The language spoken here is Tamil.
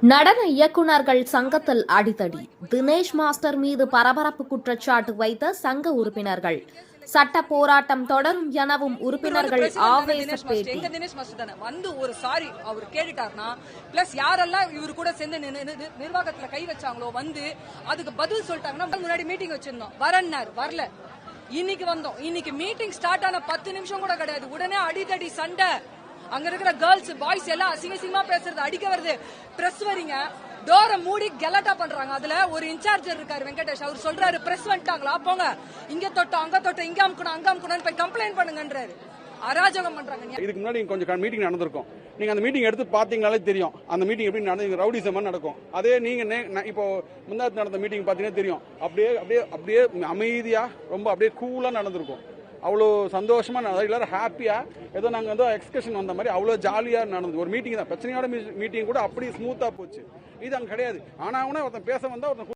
நடன இயக்குனர்கள் சங்கத்தில் அடிதடி. தினேஷ் மாஸ்டர் மீது பரபரப்பு குற்றச்சாட்டு வைத்த சங்க உறுப்பினர்கள். சட்ட போராட்டம் தொடரும் எனவும் உறுப்பினர்கள் ஆவேச பேட்டி. தினேஷ் மாஸ்டர் தானே? வந்து ஒரு சாரி அவர் கேட்டுட்டாருன்னா பிளஸ் யாரெல்லாம் இவரு கூட சேர்ந்து நிர்வாகத்துல கை வச்சாங்களோ வந்து அதுக்கு பதில் சொல்லிட்டாங்கன்னா முன்னாடி மீட்டிங் வச்சிருந்தோம். வரன்னார் வரல. இன்னைக்கு வந்தோம். இன்னைக்கு மீட்டிங் ஸ்டார்ட் ஆன பத்து நிமிஷம் கூட கிடையாது. உடனே அடிதடி சண்டை. அங்க இருக்கிற கேர்ள்ஸ் பாய்ஸ் எல்லாம் அசிங்க அசிங்கமா பேசுறது அடிக்க வருது பிரஸ் வரீங்க. டோரை மூடி கெலட்டா பண்றாங்க. அதுல ஒரு இன்சார்ஜர் இருக்காரு வெங்கடேஷ். அவர் சொல்றாரு பிரஸ் வந்துட்டாங்களா? போங்க. இங்க தொட்டோம் அங்க தொட்டோம். இங்க அமுக்கணும் அங்க அமுக்கணும் போய் கம்ப்ளைண்ட் பண்ணுங்கன்றாரு. அராஜகம் பண்றாங்க இதுக்கு முன்னாடி கொஞ்சம் மீட்டிங் நடந்திருக்கும். நீங்க அந்த மீட்டிங் எடுத்து பாத்தீங்கனாலே தெரியும். அந்த மீட்டிங் எப்படி நடந்து ரவுடிசம் நடக்கும். அதே நீங்க இப்போ முன்னாடி நடந்த மீட்டிங் பாத்தீங்கன்னா தெரியும். அப்படியே அப்படியே அப்படியே அமைதியா ரொம்ப அப்படியே கூலா நடந்திருக்கும். அவ்வளோ சந்தோஷமாக நடந்தது. எல்லாரும் ஹாப்பியாக ஏதோ நாங்கள் வந்து எக்ஸ்கர்ஷன் வந்த மாதிரி அவ்வளோ ஜாலியாக நடந்தது. ஒரு மீட்டிங் தான். பிரச்சனையோட மீட்டிங் கூட அப்படியே ஸ்மூத்தாக போச்சு. இது அங்கே கிடையாது. ஆனால் ஒருத்தன் பேச வந்தால் ஒருத்தன்